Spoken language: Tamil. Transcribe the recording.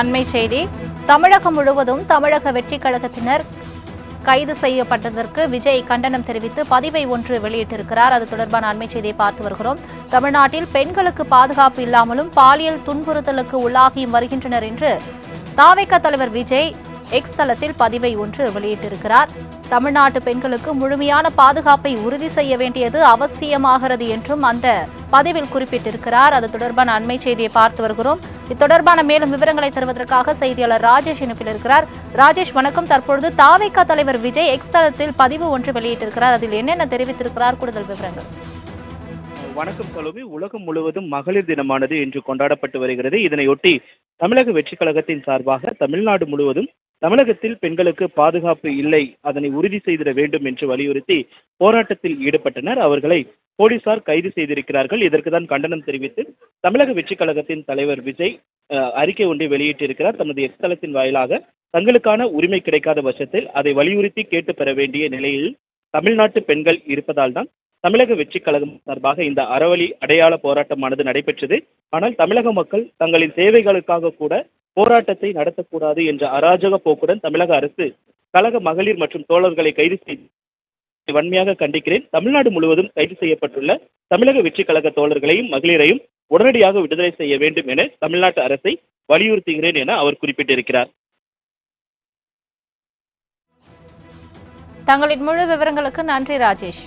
அண்மை செய்தி. தமிழகம் முழுவதும் தமிழக வெற்றி கழகத்தினர் கைது செய்யப்பட்டதற்கு விஜய் கண்டனம் தெரிவித்து பதிவை ஒன்று வெளியிட்டிருக்கிறார். அது தொடர்பான அண்மை செய்தியை பார்த்து வருகிறோம். தமிழ்நாட்டில் பெண்களுக்கு பாதுகாப்பு இல்லாமலும் பாலியல் துன்புறுத்தலுக்கு உள்ளாகியும் வருகின்றனர் என்று தாவேக தலைவர் விஜய் எக்ஸ் தளத்தில் பதிவை ஒன்று வெளியிட்டிருக்கிறார். தமிழ்நாட்டு பெண்களுக்கு முழுமையான பாதுகாப்பை உறுதி செய்ய வேண்டியது அவசியமாகிறது என்றும் அந்த பதிவில் குறிப்பிட்டிருக்கிறார். அது தொடர்பான அண்மை செய்தியை பார்த்து வருகிறோம். தொடர்பான மேலும் விவரங்களை தருவதற்காக செய்தியாளர் ராஜேஷ் இணைப்பில் இருக்கிறார். ராஜேஷ் வணக்கம். தற்பொழுது தாவேகா தலைவர் விஜய் எக்ஸ் தளத்தில் பதிவு ஒன்று வெளியிட்டிருக்கிறார். அதில் என்னென்ன தெரிவித்திருக்கிறார்? கூடுதல் விவரங்கள். வணக்கம் சலோமி உலகம் முழுவதும் மகளிர் தினமானது இன்று கொண்டாடப்பட்டு வருகிறது. இதனையொட்டி தமிழக வெற்றி கழகத்தின் சார்பாக தமிழ்நாடு முழுவதும் தமிழகத்தில் பெண்களுக்கு பாதுகாப்பு இல்லை அதனை உறுதி செய்திட வேண்டும் என்று வலியுறுத்தி போராட்டத்தில் ஈடுபட்டனர். அவர்களை போலீசார் கைது செய்திருக்கிறார்கள். இதற்கு தான் கண்டனம் தெரிவித்து தமிழக வெற்றி கழகத்தின் தலைவர் விஜய் அறிக்கை ஒன்றை வெளியிட்டிருக்கிறார். தமது எக்ஸ்தலத்தின் வாயிலாக தங்களுக்கான உரிமை கிடைக்காத பட்சத்தில் அதை வலியுறுத்தி கேட்டு பெற வேண்டிய நிலையில் தமிழ்நாட்டு பெண்கள் இருப்பதால் தான் தமிழக வெற்றி கழகம் சார்பாக இந்த அறவழி அடையாள போராட்டமானது நடைபெற்றது. ஆனால் தமிழக மக்கள் தங்களின் தேவைகளுக்காக கூட போராட்டத்தை நடத்தக்கூடாது என்ற அராஜக போக்குடன் தமிழக அரசு கழக மகளிர் மற்றும் தோழர்களை கைது செய்து வன்மையாக கண்டிக்கிறேன். தமிழ்நாடு முழுவதும் கைது செய்யப்பட்டுள்ள தமிழக வெற்றி கழக தோழர்களையும் மகளிரையும் உடனடியாக விடுதலை செய்ய வேண்டும் என தமிழ்நாட்டு அரசை வலியுறுத்துகிறேன் என அவர் குறிப்பிட்டிருக்கிறார். தங்களின் முழு விவரங்களுக்கு நன்றி ராஜேஷ்.